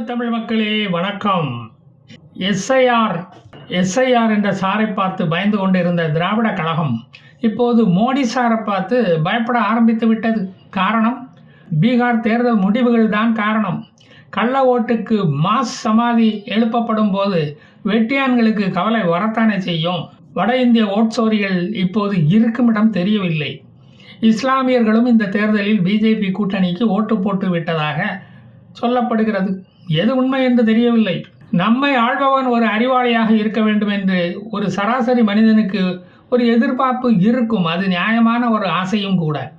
அன்பு தமிழ் மக்களே வணக்கம். எஸ்ஐஆர் எஸ்ஐஆர் என்ற சாரை பார்த்து பயந்து கொண்டிருந்த திராவிட கழகம் இப்போது மோடி சாரை பார்த்து பயப்பட ஆரம்பித்து விட்டது. காரணம்? பீகார் தேர்தல் முடிவுகள் தான் காரணம். கள்ள ஓட்டுக்கு மாஸ் சமாதி எழுப்பப்படும் போது வெட்டியான்களுக்கு கவலை வரத்தானே செய்யும்? வட இந்திய ஓட்சோரிகள் இப்போது இருக்குமிடம் தெரியவில்லை. இஸ்லாமியர்களும் இந்த தேர்தலில் பிஜேபி கூட்டணிக்கு ஓட்டு போட்டு விட்டதாக சொல்லப்படுகிறது. எது உண்மை என்று தெரியவில்லை. நம்மை ஆள்பவன் ஒரு அறிவாளியாக இருக்க வேண்டும் என்று ஒரு சராசரி மனிதனுக்கு ஒரு எதிர்பார்ப்பு இருக்கும். அது நியாயமான ஒரு ஆசையும் கூட.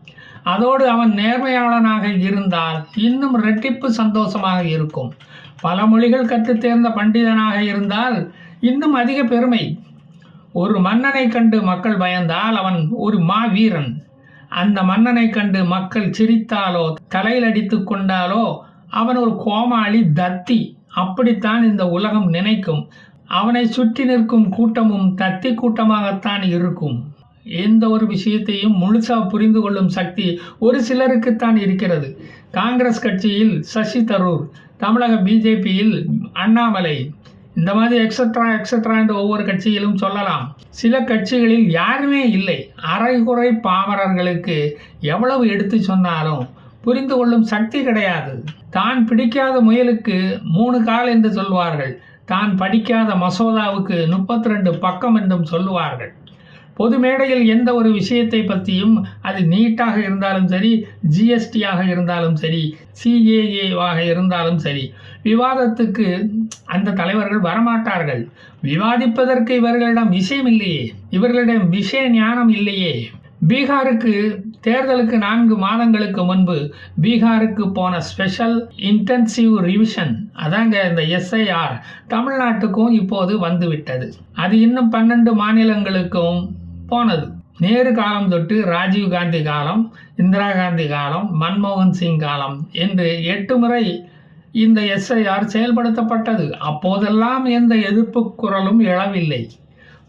அதோடு அவன் நேர்மையாளனாக இருந்தால் இன்னும் ரெட்டிப்பு சந்தோஷமாக இருக்கும். பல மொழிகள் கற்றுத் தேர்ந்த பண்டிதனாக இருந்தால் இன்னும் அதிக பெருமை. ஒரு மன்னனை கண்டு மக்கள் பயந்தால் அவன் ஒரு மாவீரன். அந்த மன்னனை கண்டு மக்கள் சிரித்தாலோ தலையில் அடித்து கொண்டாலோ அவன் ஒரு கோமாளி தத்தி. அப்படித்தான் இந்த உலகம் நினைக்கும். அவனை சுற்றி நிற்கும் கூட்டமும் தத்தி கூட்டமாகத்தான் இருக்கும். எந்த ஒரு விஷயத்தையும் முழுசாக புரிந்து கொள்ளும் சக்தி ஒரு சிலருக்குத்தான் இருக்கிறது. காங்கிரஸ் கட்சியில் சசி தரூர் தமிழக பிஜேபியில் அண்ணாமலை. இந்த மாதிரி எக்ஸட்ரா எக்ஸட்ரா என்று ஒவ்வொரு கட்சியிலும் சொல்லலாம். சில கட்சிகளில் யாருமே இல்லை. அரைகுறை பாமரர்களுக்கு எவ்வளவு எடுத்து சொன்னாலும் புரிந்து கொள்ளும் சக்தி கிடையாது. தான் பிடிக்காத முயலுக்கு மூணு கால் என்று சொல்வார்கள். தான் படிக்காத மசோதாவுக்கு முப்பத்தி ரெண்டு பக்கம் என்றும் சொல்லுவார்கள். பொது மேடையில் எந்த ஒரு விஷயத்தை பற்றியும் அது நீட்டாக இருந்தாலும் சரி ஜிஎஸ்டியாக இருந்தாலும் சரி சிஏஏவாக இருந்தாலும் சரி விவாதத்துக்கு அந்த தலைவர்கள் வரமாட்டார்கள். விவாதிப்பதற்கு இவர்களிடம் விஷயம் இல்லையே. இவர்களிடம் விஷய ஞானம் இல்லையே. பீகாருக்கு தேர்தலுக்கு நான்கு மாதங்களுக்கு முன்பு பீகாருக்கு போன ஸ்பெஷல் இன்டென்சிவ் ரிவிஷன் அதாங்க இந்த எஸ்ஐஆர் தமிழ்நாட்டுக்கும் இப்போது வந்துவிட்டது. அது இன்னும் பன்னெண்டு மாநிலங்களுக்கும் போனது. நேரு காலம் தொட்டு ராஜீவ் காந்தி காலம் இந்திரா காந்தி காலம் மன்மோகன் சிங் காலம் என்று எட்டு முறை இந்த எஸ்ஐஆர் செயல்படுத்தப்பட்டது. அப்போதெல்லாம் எந்த எதிர்ப்பு குரலும் எழவில்லை.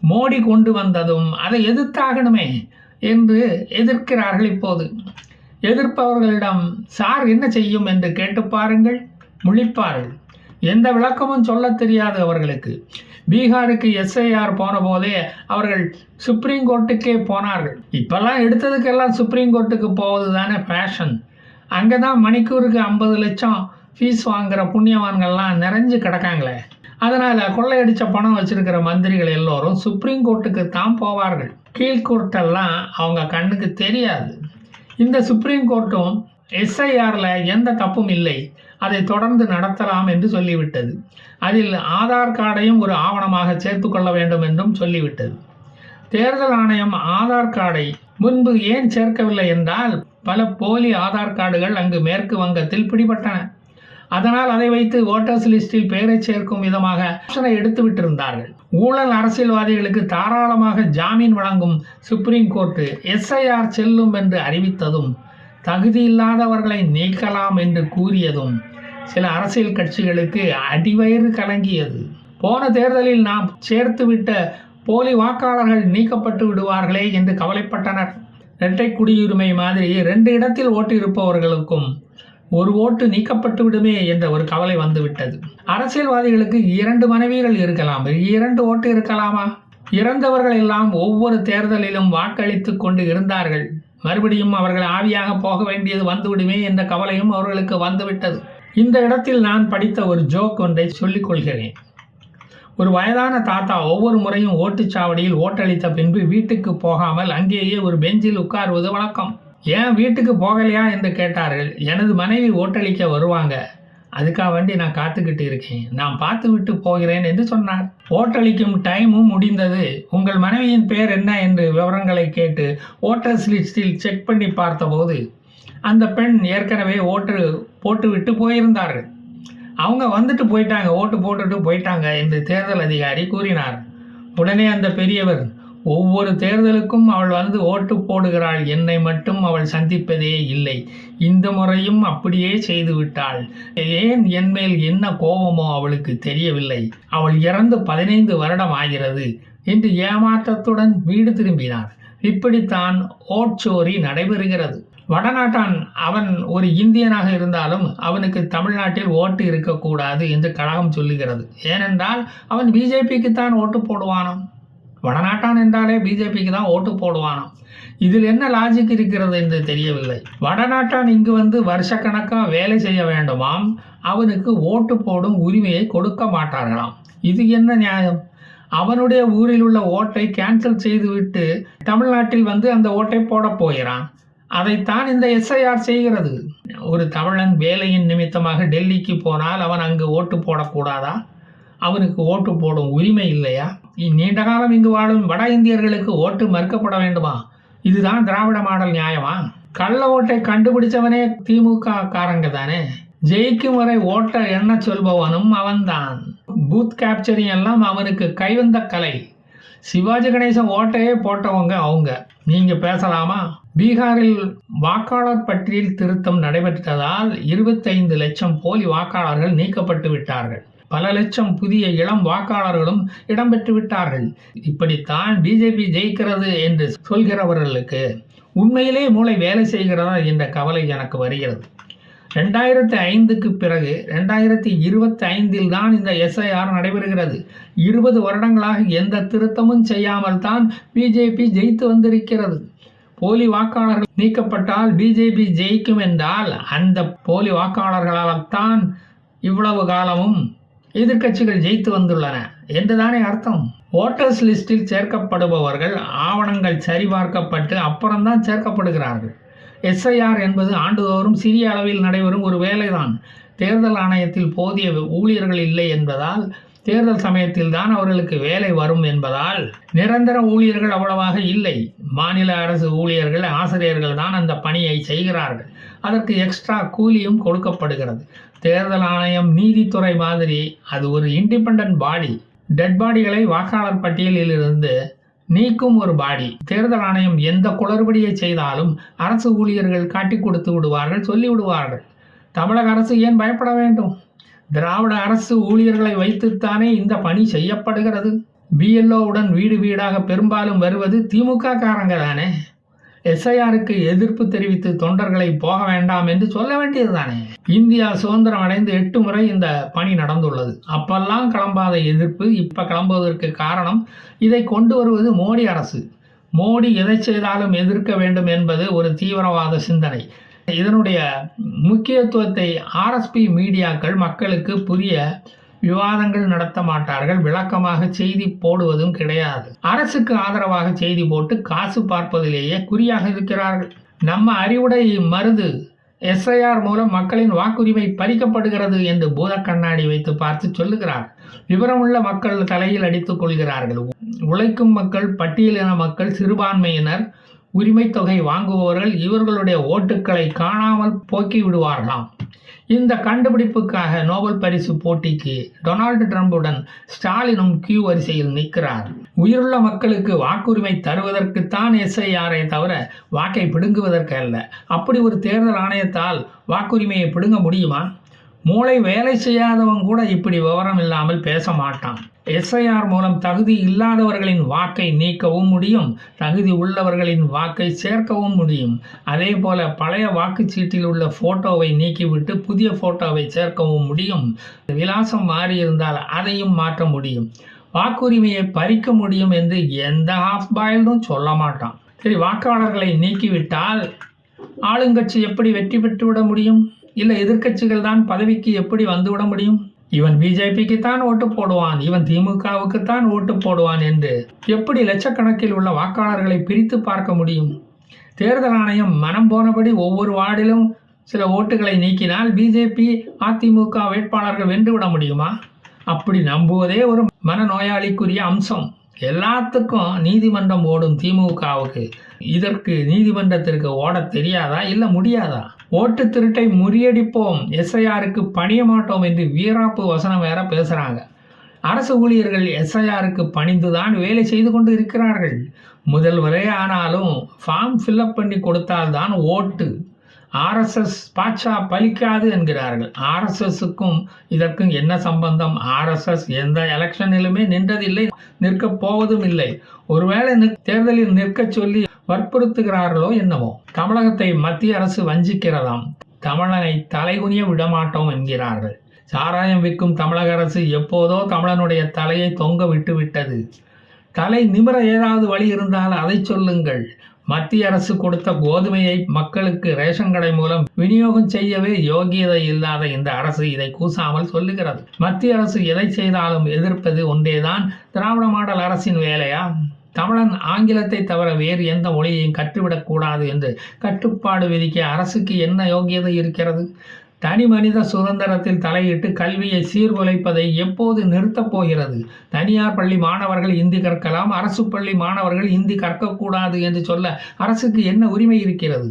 மோடி கொண்டு வந்ததும் அதை எதிர்த்தாகணுமே. என்று எதிர்க்கிறார்கள் இப்போது. எதிர்ப்பவர்களிடம் சார் என்ன செய்யும்? என்று கேட்டு பாருங்கள் முழிப்பார்கள். எந்த விளக்கமும் சொல்லத் தெரியாது அவர்களுக்கு. பீகாருக்கு எஸ்ஐஆர் போன போதே அவர்கள் சுப்ரீம் கோர்ட்டுக்கே போனார்கள். இப்பெல்லாம் எடுத்ததுக்கெல்லாம் சுப்ரீம் கோர்ட்டுக்கு போவது தானே ஃபேஷன் அங்கே தான் மணிக்கூருக்கு ஐம்பது லட்சம் ஃபீஸ் வாங்குகிற புண்ணியவான்கள்லாம் நிறைஞ்சு கிடக்காங்களே. அதனால் கொள்ளையடித்த பணம் வச்சுருக்கிற மந்திரிகள் எல்லோரும் சுப்ரீம் கோர்ட்டுக்கு தான் போவார்கள். கீழ்கோர்ட்டெல்லாம் அவங்க கண்ணுக்கு தெரியாது. இந்த சுப்ரீம் கோர்ட்டும் எஸ்ஐஆரில் எந்த தப்பும் இல்லை. அதை தொடர்ந்து நடத்தலாம் என்று சொல்லிவிட்டது. அதில் ஆதார் கார்டையும் ஒரு ஆவணமாக சேர்த்து கொள்ள வேண்டும் என்றும் சொல்லிவிட்டது. தேர்தல் ஆணையம் ஆதார் கார்டை முன்பு ஏன் சேர்க்கவில்லை என்றால் பல போலி ஆதார் கார்டுகள் அங்கு மேற்கு வங்கத்தில் பிடிபட்டன. அதனால் அதை வைத்து ஓட்டர்ஸ் லிஸ்டில் பெயரை சேர்க்கும் விதமாக ஆப்ஷனை எடுத்து விட்டிருந்தார்கள். ஊழல் அரசியல்வாதிகளுக்கு தாராளமாக ஜாமீன் வழங்கும் சுப்ரீம் கோர்ட்டு எஸ்ஐஆர் செல்லும் என்று அறிவித்ததும் தகுதி இல்லாதவர்களை நீக்கலாம் என்று கூறியதும் சில அரசியல் கட்சிகளுக்கு அடிவயிறு கலங்கியது. போன தேர்தலில் நாம் சேர்த்துவிட்ட போலி வாக்காளர்கள் நீக்கப்பட்டு விடுவார்களே என்று கவலைப்பட்டனர். இரட்டை குடியுரிமை மாதிரி ரெண்டு இடத்தில் ஓட்டிருப்பவர்களுக்கும் ஒரு ஓட்டு நீக்கப்பட்டு விடுமே என்ற ஒரு கவலை வந்துவிட்டது. அரசியல்வாதிகளுக்கு இரண்டு மனைவிகள் இருக்கலாம். இரண்டு ஓட்டு இருக்கலாமா? இறந்தவர்கள் எல்லாம் ஒவ்வொரு தேர்தலிலும் வாக்களித்து கொண்டு இருந்தார்கள். மறுபடியும் அவர்கள் ஆவியாக போக வேண்டியது வந்துவிடுமே என்ற கவலையும் அவர்களுக்கு வந்துவிட்டது. இந்த இடத்தில் நான் படித்த ஒரு ஜோக் ஒன்றை சொல்லிக் கொள்கிறேன். ஒரு வயதான தாத்தா ஒவ்வொரு முறையும் ஓட்டுச்சாவடியில் ஓட்டளித்த பின்பு வீட்டுக்கு போகாமல் அங்கேயே ஒரு பெஞ்சில் உட்காருவது வழக்கம். ஏன் வீட்டுக்கு போகலையா என்று கேட்டார்கள். எனது மனைவி ஓட்டளிக்க வருவாங்க. அதுக்காக வேண்டி நான் காத்துக்கிட்டு இருக்கேன். நான் பார்த்து விட்டு போகிறேன் என்று சொன்னார். ஓட்டளிக்கும் டைமும் முடிந்தது. உங்கள் மனைவியின் பேர் என்ன என்று விவரங்களை கேட்டு ஓட்டர்ஸ் லிஸ்டில் செக் பண்ணி பார்த்தபோது அந்த பெண் ஏற்கனவே ஓட்டு போட்டுவிட்டு போயிருந்தார்கள். அவங்க வந்துட்டு போயிட்டாங்க. ஓட்டு போட்டுட்டு போயிட்டாங்க என்று தேர்தல் அதிகாரி கூறினார். உடனே அந்த பெரியவர் ஒவ்வொரு தேர்தலுக்கும் அவள் வந்து ஓட்டு போடுகிறாள். என்னை மட்டும் அவள் சந்திப்பதே இல்லை. இந்த முறையும் அப்படியே செய்துவிட்டாள் ஏன் என் மேல் என்ன கோபமோ அவளுக்கு தெரியவில்லை. அவள் இறந்து பதினைந்து வருடம் ஆகிறது. என்று ஏமாற்றத்துடன் வீடு திரும்பினார். இப்படித்தான் ஓட்சோரி நடைபெறுகிறது. வடநாட்டான் அவன் ஒரு இந்தியனாக இருந்தாலும் அவனுக்கு தமிழ்நாட்டில் ஓட்டு இருக்கக்கூடாது என்று கழகம் சொல்லுகிறது. ஏனென்றால் அவன் பிஜேபிக்கு தான் ஓட்டு போடுவானாம். வடநாட்டான் என்றாலே பிஜேபிக்கு தான் ஓட்டு போடுவானாம். இதில் என்ன லாஜிக் இருக்கிறது என்று தெரியவில்லை. வடநாட்டான் இங்கு வந்து வருஷக்கணக்காக வேலை செய்ய வேண்டுமாம். அவனுக்கு ஓட்டு போடும் உரிமையை கொடுக்க மாட்டார்களாம். இது என்ன நியாயம்? அவனுடைய ஊரில் உள்ள ஓட்டை கேன்சல் செய்துவிட்டு தமிழ்நாட்டில் வந்து அந்த ஓட்டை போட போகிறான். அதைத்தான் இந்த எஸ்ஐஆர் செய்கிறது. ஒரு தமிழன் வேலையின் நிமித்தமாக டெல்லிக்கு போனால் அவன் அங்கு ஓட்டு போடக்கூடாதா அவனுக்கு ஓட்டு போடும் உரிமை இல்லையா? நீண்ட காலம் இங்கு வாழும் வட இந்தியர்களுக்கு ஓட்டு மறுக்கப்பட வேண்டுமா? இதுதான் திராவிட மாடல் நியாயமா? கள்ள ஓட்டை கண்டுபிடிச்சவனே திமுக காரங்க தானே? ஜெயிக்கும் வரை ஓட்ட என்ன சொல்பவனும் அவன்தான். பூத் கேப்சரிங் எல்லாம் அவனுக்கு கைவந்த கலை. சிவாஜி கணேசன் ஓட்டையே போட்டவங்க அவங்க. நீங்க பேசலாமா? பீகாரில் வாக்காளர் பட்டியல் திருத்தம் நடைபெற்றதால் இருபத்தைந்து லட்சம் போலி வாக்காளர்கள் நீக்கப்பட்டு விட்டார்கள். பல லட்சம் புதிய இளம் வாக்காளர்களும் இடம்பெற்று விட்டார்கள். இப்படித்தான் பிஜேபி ஜெயிக்கிறது என்று சொல்கிறவர்களுக்கு உண்மையிலே மூளை வேலை செய்கிறதா என்ற கவலை எனக்கு வருகிறது. ரெண்டாயிரத்தி ஐந்துக்கு பிறகு ரெண்டாயிரத்தி இருபத்தி ஐந்தில் தான் இந்த எஸ்ஐஆர் நடைபெறுகிறது. இருபது வருடங்களாக எந்த திருத்தமும் செய்யாமல் தான் பிஜேபி ஜெயித்து வந்திருக்கிறது. போலி வாக்காளர்கள் நீக்கப்பட்டால் பிஜேபி ஜெயிக்கும் என்றால் அந்த போலி வாக்காளர்களால் தான் இவ்வளவு காலமும் எதிர்க்கட்சிகள் ஜெயித்து வந்துள்ளன என்றுதானே அர்த்தம்? ஓட்டர்ஸ் லிஸ்டில் சேர்க்கப்படுபவர்கள் ஆவணங்கள் சரிபார்க்கப்பட்டு அப்புறம்தான் சேர்க்கப்படுகிறார்கள். எஸ்ஐஆர் என்பது ஆண்டுதோறும் சிறிய அளவில் நடைபெறும் ஒரு வேலைதான். தேர்தல் ஆணையத்தில் போதிய ஊழியர்கள் இல்லை என்பதால் தேர்தல் சமயத்தில் தான் அவர்களுக்கு வேலை வரும் என்பதால் நிரந்தர ஊழியர்கள் அவ்வளவாக இல்லை. மாநில அரசு ஊழியர்கள் ஆசிரியர்கள் தான் அந்த பணியை செய்கிறார்கள். அதற்கு எக்ஸ்ட்ரா கூலியும் கொடுக்கப்படுகிறது. தேர்தல் ஆணையம் நீதித்துறை மாதிரி அது ஒரு இண்டிபெண்ட் பாடி டெட் பாடிகளை வாக்காளர் பட்டியலில் இருந்து நீக்கும் ஒரு பாடி தேர்தல் ஆணையம் எந்த குளறுபடியை செய்தாலும் அரசு ஊழியர்கள் காட்டி கொடுத்து விடுவார்கள் சொல்லி விடுவார்கள். தமிழக அரசு ஏன் பயப்பட வேண்டும்? திராவிட அரசு ஊழியர்களை வைத்துத்தானே இந்த பணி செய்யப்படுகிறது? பிஎல்ஓவுடன் வீடு வீடாக பெரும்பாலும் வருவது திமுக காரங்க தானே? எஸ்ஐஆருக்கு எதிர்ப்பு தெரிவித்து தொண்டர்களை போக வேண்டாம் என்று சொல்ல வேண்டியது தானே இந்தியா சுதந்திரம் அடைந்து எட்டு முறை இந்த பணி நடந்துள்ளது. அப்பெல்லாம் கிளம்பாத எதிர்ப்பு இப்ப கிளம்புவதற்கு காரணம் இதை கொண்டு வருவது மோடி அரசு. மோடி எதை செய்தாலும் எதிர்க்க வேண்டும் என்பது ஒரு தீவிரவாத சிந்தனை. இதனுடைய முக்கியத்துவத்தை ஆர்எஸ்பி மீடியாக்கள் மக்களுக்கு புரிய விவாதங்கள் நடத்த மாட்டார்கள். விளக்கமாக செய்தி போடுவதும் கிடையாது. அரசுக்கு ஆதரவாக செய்தி போட்டு காசு பார்ப்பதிலேயே குறியாக இருக்கிறார்கள். நம்ம அறிவுடை மருது எஸ்ஐஆர் மூலம் மக்களின் வாக்குரிமை பறிக்கப்படுகிறது என்று பூத கண்ணாடி வைத்து பார்த்து சொல்லுகிறார். விவரமுள்ள மக்கள் தலையில் அடித்துக் கொள்கிறார்கள். உழைக்கும் மக்கள் பட்டியலின மக்கள் சிறுபான்மையினர் உரிமை தொகை வாங்குபவர்கள் இவர்களுடைய ஓட்டுக்களை காணாமல் போக்கி விடுவார்களாம் இந்த கண்டுபிடிப்புக்காக நோபல் பரிசு போட்டிக்கு டொனால்டு ட்ரம்புடன் ஸ்டாலினும் கியூ வரிசையில் நிற்கிறார். உயிருள்ள மக்களுக்கு வாக்குரிமை தருவதற்குத்தான் எஸ்ஐஆரை தவிர வாக்கை பிடுங்குவதற்கு அல்ல அப்படி ஒரு தேர்தல் ஆணையத்தால் வாக்குரிமையை பிடுங்க முடியுமா? மூளை வேலை செய்யாதவன் கூட இப்படி விவரம் இல்லாமல் பேச மாட்டான். எஸ்ஐஆர் மூலம் தகுதி இல்லாதவர்களின் வாக்கை நீக்கவும் முடியும். தகுதி உள்ளவர்களின் வாக்கை சேர்க்கவும் முடியும். அதே போல பழைய வாக்குச்சீட்டில் உள்ள போட்டோவை நீக்கிவிட்டு புதிய போட்டோவை சேர்க்கவும் முடியும். விலாசம் மாறியிருந்தால் அதையும் மாற்ற முடியும். வாக்குரிமையை பறிக்க முடியும் என்று எந்த ஹாஃப் பாயிலும் சொல்ல மாட்டான். சரி வாக்காளர்களை நீக்கிவிட்டால் ஆளுங்கட்சி எப்படி வெற்றி பெற்றுவிட முடியும்? இல்லை எதிர்க்கட்சிகள் தான் பதவிக்கு எப்படி வந்துவிட முடியும்? இவன் பிஜேபிக்கு தான் ஓட்டு போடுவான் இவன் திமுகவுக்கு தான் ஓட்டு போடுவான் என்று எப்படி லட்சக்கணக்கில் உள்ள வாக்காளர்களை பிரித்து பார்க்க முடியும்? தேர்தல் ஆணையம் மனம் போனபடி ஒவ்வொரு வார்டிலும் சில ஓட்டுகளை நீக்கினால் பிஜேபி அதிமுக வேட்பாளர்கள் வென்றுவிட முடியுமா? அப்படி நம்புவதே ஒரு மனநோயாளிக்குரிய அம்சம். எல்லாத்துக்கும் நீதிமன்றம் ஓடும் திமுகவுக்கு இதற்கு நீதிமன்றத்திற்கு ஓட தெரியாதா இல்லை முடியாதா? ஓட்டு திருட்டை முறியடிப்போம். எஸ்ஐஆருக்கு பணிய மாட்டோம் என்று வீராப்பு வசனம் வேற பேசுகிறாங்க அரசு ஊழியர்கள் எஸ்ஐஆருக்கு பணிந்துதான் வேலை செய்து கொண்டு இருக்கிறார்கள். முதல்வரே ஆனாலும் ஃபார்ம் ஃபில்அப் பண்ணி கொடுத்தால்தான் ஓட்டு. ஆர்எஸ்எஸ் பாட்சா பலிக்காது என்கிறார்கள். ஆர்எஸ்எஸ்க்கும் இதற்கும் என்ன சம்பந்தம்? ஆர்எஸ்எஸ் எந்த எலெக்ஷனிலுமே நின்றதில்லை நிற்கப் போவதும் இல்லை. ஒருவேளை தேர்தலில் நிற்கச் சொல்லி வற்புறுத்துகிறார்களோ என்னவோ? தமிழகத்தை மத்திய அரசு வஞ்சிக்கிறதாம். தமிழனை தலைகுனிய விடமாட்டோம் என்கிறார்கள். சாராயம் விற்கும் தமிழக அரசு எப்போதோ தமிழனுடைய தலையை தொங்க விட்டு விட்டது தலை நிமிர ஏதாவது வழி இருந்தால் அதை சொல்லுங்கள். மத்திய அரசு கொடுத்த கோதுமையை மக்களுக்கு ரேஷன் கடை மூலம் விநியோகம் செய்யவே யோகியதை இல்லாத இந்த அரசு இதை கூசாமல் சொல்லுகிறது. மத்திய அரசு எதை செய்தாலும் எதிர்ப்பது ஒன்றேதான். திராவிட மாடல் அரசின் வேலையா? தமிழன் ஆங்கிலத்தை தவிர வேறு எந்த மொழியையும் கற்றுவிடக்கூடாது என்று கட்டுப்பாடு விதிக்க அரசுக்கு என்ன யோகியதை இருக்கிறது? தனி மனித சுதந்திரத்தில் தலையிட்டு கல்வியை சீர்குலைப்பதை எப்போது நிறுத்தப் போகிறது? தனியார் பள்ளி மாணவர்கள் இந்தி கற்கலாம் அரசு பள்ளி மாணவர்கள் இந்தி கற்கக்கூடாது என்று சொல்ல அரசுக்கு என்ன உரிமை இருக்கிறது?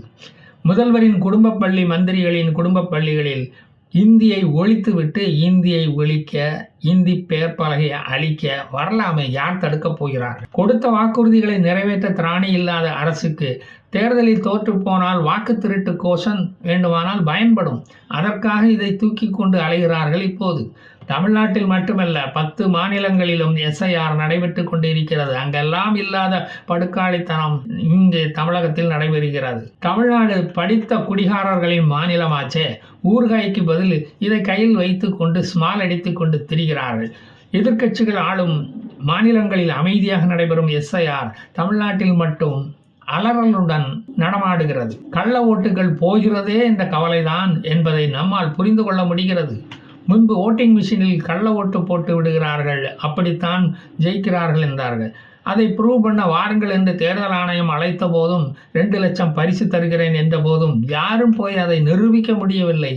முதல்வரின் குடும்ப பள்ளி மந்திரிகளின் குடும்ப பள்ளிகளில் இந்தியை ஒழித்துவிட்டு இந்தியை ஒழிக்க இந்தி பெயர் பலகையை அழிக்க வரலாமை யார் தடுக்கப் போகிறார்? கொடுத்த வாக்குறுதிகளை நிறைவேற்ற திராணி இல்லாத அரசுக்கு தேர்தலில் தோற்று போனால் வாக்கு திருட்டு கோஷம் வேண்டுமானால் பயன்படும். அதற்காக இதை தூக்கி கொண்டு அலைகிறார்கள் இப்போது. தமிழ்நாட்டில் மட்டுமல்ல பத்து மாநிலங்களிலும் எஸ்ஐஆர் நடைபெற்று கொண்டிருக்கிறது. அங்கெல்லாம் இல்லாத படுக்காளித்தனம் இங்கு தமிழகத்தில் நடைபெறுகிறது. தமிழ்நாடு படித்த குடிகாரர்களின் மாநிலமாச்சே. ஊறுகாய்க்கு பதில் இதை கையில் வைத்து கொண்டு ஸ்மால் அடித்து கொண்டு திரிகிறார்கள். எதிர்க்கட்சிகள் ஆளும் மாநிலங்களில் அமைதியாக நடைபெறும் எஸ்ஐஆர் தமிழ்நாட்டில் மட்டும் அலறலுடன் நடமாடுகிறது. கள்ள ஓட்டுகள் போகிறதே என்ற கவலைதான் என்பதை நம்மால் புரிந்து கொள்ள முடிகிறது. முன்பு ஓட்டிங் மிஷினில் கள்ள ஓட்டு போட்டு விடுகிறார்கள். அப்படித்தான் ஜெயிக்கிறார்கள் என்றார்கள். அதை ப்ரூவ் பண்ண வாருங்கள் என்று தேர்தல் ஆணையம் அழைத்த போதும் ரெண்டு லட்சம் பரிசு தருகிறேன் என்ற போதும் யாரும் போய் அதை நிரூபிக்க முடியவில்லை.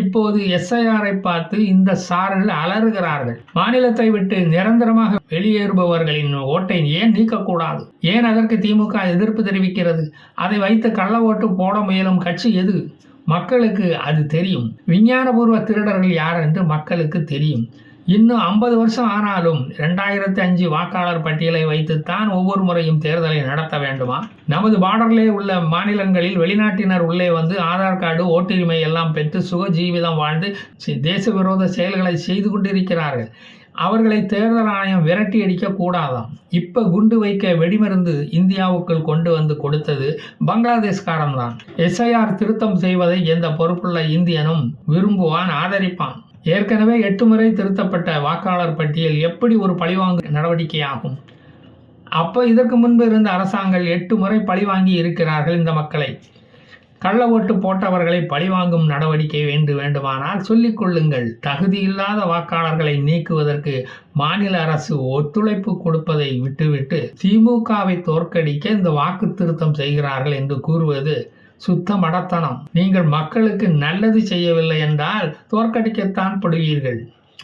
இப்போது எஸ்ஐஆரை பார்த்து இந்த சார்கள் அலறுகிறார்கள். மாநிலத்தை விட்டு நிரந்தரமாக வெளியேறுபவர்களின் ஓட்டை ஏன் நீக்கக்கூடாது? ஏன் அதற்கு திமுக எதிர்ப்பு தெரிவிக்கிறது? அதை வைத்து கள்ள ஓட்டு போட முயலும் கட்சி எது? மக்களுக்கு அது தெரியும். விஞ்ஞானபூர்வ திருடர்கள் யார் என்று மக்களுக்கு தெரியும். இன்னும் ஐம்பது வருஷம் ஆனாலும் ரெண்டாயிரத்தி அஞ்சு வாக்காளர் பட்டியலை வைத்துத்தான் ஒவ்வொரு முறையும் தேர்தலை நடத்த வேண்டுமா? நமது பார்டர்லே உள்ள மாநிலங்களில் வெளிநாட்டினர் உள்ளே வந்து ஆதார் கார்டு ஓட்டுரிமை எல்லாம் பெற்று சுக ஜீவிதம் வாழ்ந்து தேச விரோத செயல்களை செய்து கொண்டிருக்கிறார்கள். அவர்களை தேர்தல் ஆணையம் விரட்டி அடிக்க கூடாதாம். இப்ப குண்டு வைக்க வெடிமருந்து இந்தியாவுக்குள் கொண்டு வந்து கொடுத்தது பங்களாதேஷ்காரன் தான் எஸ்ஐஆர் திருத்தம் செய்வதை எந்த பொறுப்புள்ள இந்தியனும் விரும்புவான் ஆதரிப்பான். ஏற்கனவே எட்டு முறை திருத்தப்பட்ட வாக்காளர் பட்டியல் எப்படி ஒரு பழிவாங்கு நடவடிக்கையாகும்? அப்போ இதற்கு முன்பு இருந்த அரசாங்கம் எட்டு முறை பழிவாங்கி இருக்கிறார்கள் இந்த மக்களை. கள்ள ஓட்டு போட்டவர்களை பழிவாங்கும் நடவடிக்கை வேண்டு வேண்டுமானால் சொல்லிக் கொள்ளுங்கள். தகுதியில்லாத வாக்காளர்களை நீக்குவதற்கு மாநில அரசு ஒத்துழைப்பு கொடுப்பதை விட்டுவிட்டு திமுகவை தோற்கடிக்க இந்த வாக்கு திருத்தம் செய்கிறார்கள் என்று கூறுவது சுத்த மடத்தனம் நீங்கள் மக்களுக்கு நல்லது செய்யவில்லை என்றால் தோற்கடிக்கத்தான் படுவீர்கள்.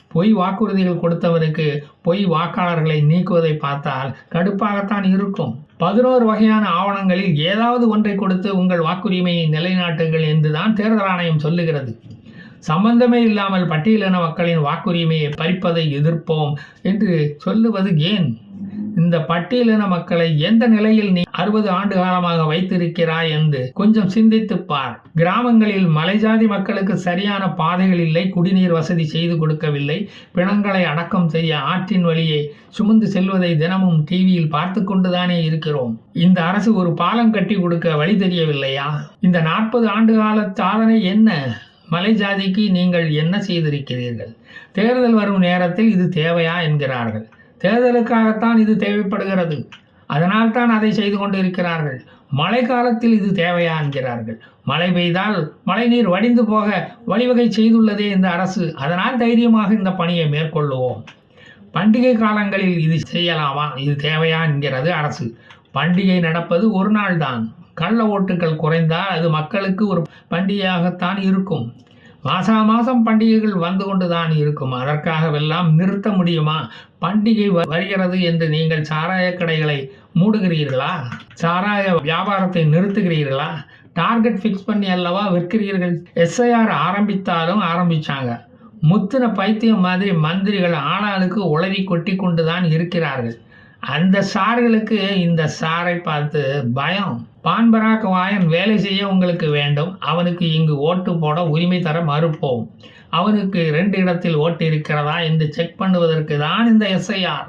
பொய் வாக்குறுதிகள் கொடுத்தவருக்கு பொய் வாக்காளர்களை நீக்குவதை பார்த்தால் கடுப்பாகத்தான் இருக்கும். பதினோரு வகையான ஆவணங்களில் ஏதாவது ஒன்றை கொடுத்து உங்கள் வாக்குரிமையை நிலைநாட்டுங்கள் என்றுதான் தேர்தல் ஆணையம் சொல்லுகிறது. சம்பந்தமே இல்லாமல் பட்டியலின மக்களின் வாக்குரிமையை பறிப்பதை எதிர்ப்போம் என்று சொல்லுவது ஏன்? இந்த பட்டியலின மக்களை எந்த நிலையில் நீ அறுபது ஆண்டு காலமாக வைத்திருக்கிறாய் என்று கொஞ்சம் சிந்தித்துப் பார். கிராமங்களில் மலைஜாதி மக்களுக்கு சரியான பாதைகள் இல்லை குடிநீர் வசதி செய்து கொடுக்கவில்லை பிணங்களை அடக்கம் செய்ய ஆற்றின் வழியே சுமந்து செல்வதை தினமும் டிவியில் பார்த்து கொண்டுதானே இருக்கிறோம். இந்த அரசு ஒரு பாலம் கட்டி கொடுக்க வழி தெரியவில்லையா? இந்த நாற்பது ஆண்டு கால சாதனை என்ன? மலை ஜாதிக்கு நீங்கள் என்ன செய்திருக்கிறீர்கள்? தேர்தல் வரும் நேரத்தில் இது தேவையா என்கிறார்கள். தேர்தலுக்காகத்தான் இது தேவைப்படுகிறது. அதனால் தான் அதை செய்து கொண்டிருக்கிறார்கள். மழை காலத்தில் இது தேவையா என்கிறார்கள். மழை பெய்தால் மழைநீர் வடிந்து போக வழிவகை செய்துள்ளதே இந்த அரசு. அதனால் தைரியமாக இந்த பணியை மேற்கொள்ளுவோம். பண்டிகை காலங்களில் இது செய்யலாமா? இது தேவையா என்கிறது அரசு. பண்டிகை நடப்பது ஒரு நாள் தான் கள்ள ஓட்டுகள் குறைந்தால் அது மக்களுக்கு ஒரு பண்டிகையாகத்தான் இருக்கும். மாசா மாசம் பண்டிகைகள் வந்து கொண்டுதான் இருக்கும். அதற்காகவெல்லாம் நிறுத்த முடியுமா? பண்டிகை வருகிறது என்று நீங்கள் சாராய கடைகளை மூடுகிறீர்களா? சாராய வியாபாரத்தை நிறுத்துகிறீர்களா? டார்கெட் ஃபிக்ஸ் பண்ணி அல்லவா விற்கிறீர்கள்? எஸ்ஐஆர் ஆரம்பித்தாலும் ஆரம்பிச்சாங்க. முத்தின பைத்தியம் மாதிரி மந்திரிகள் ஆளாளுக்கு உளறி கொட்டி கொண்டு தான் இருக்கிறார்கள். அந்த சார்களுக்கு இந்த சாரை பார்த்து பயம். பான்பராக் வாயன் வேலை செய்ய உங்களுக்கு வேண்டும். அவனுக்கு இங்கு ஓட்டு போட உரிமை தர மறுப்போம். அவனுக்கு ரெண்டு இடத்தில் ஓட்டு இருக்கிறதா? என்று செக் பண்ணுவதற்கு தான் இந்த எஸ்ஐஆர்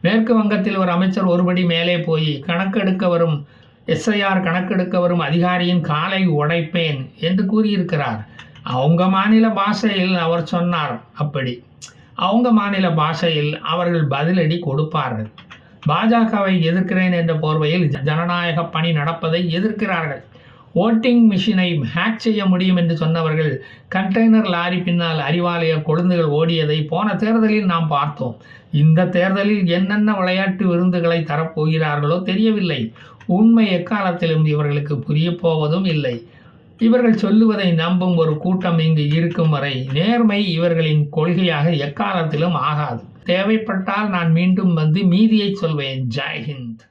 மேற்கு வங்கத்தில் ஒரு அமைச்சர் ஒருபடி மேலே போய் கணக்கெடுக்க வரும் எஸ்ஐஆர் கணக்கெடுக்க வரும் அதிகாரியின் காலை உடைப்பேன் என்று கூறியிருக்கிறார். அவங்க மாநில பாஷையில் அவர் சொன்னார். அப்படி. அவங்க மாநில பாஷையில் அவர்கள் பதிலடி கொடுப்பார்கள். பாஜகவை எதிர்க்கிறேன் என்ற போர்வையில் ஜனநாயக பணி நடப்பதை எதிர்க்கிறார்கள். ஓட்டிங் மிஷினை ஹேக் செய்ய முடியும் என்று சொன்னவர்கள் கண்டெய்னர் லாரி பின்னால் அறிவாலய கொழுந்துகள் ஓடியதை போன தேர்தலில் நாம் பார்த்தோம். இந்த தேர்தலில் என்னென்ன விளையாட்டு விருந்துகளை தரப்போகிறார்களோ தெரியவில்லை. உண்மை எக்காலத்திலும் இவர்களுக்கு புரிய போவதும் இல்லை. இவர்கள் சொல்லுவதை நம்பும் ஒரு கூட்டம் இங்கு இருக்கும் வரை நேர்மை இவர்களின் கொள்கையாக எக்காலத்திலும் ஆகாது. தேவைப்பட்டால் நான் மீண்டும் வந்து மீதியை சொல்வேன். ஜெய்ஹிந்த்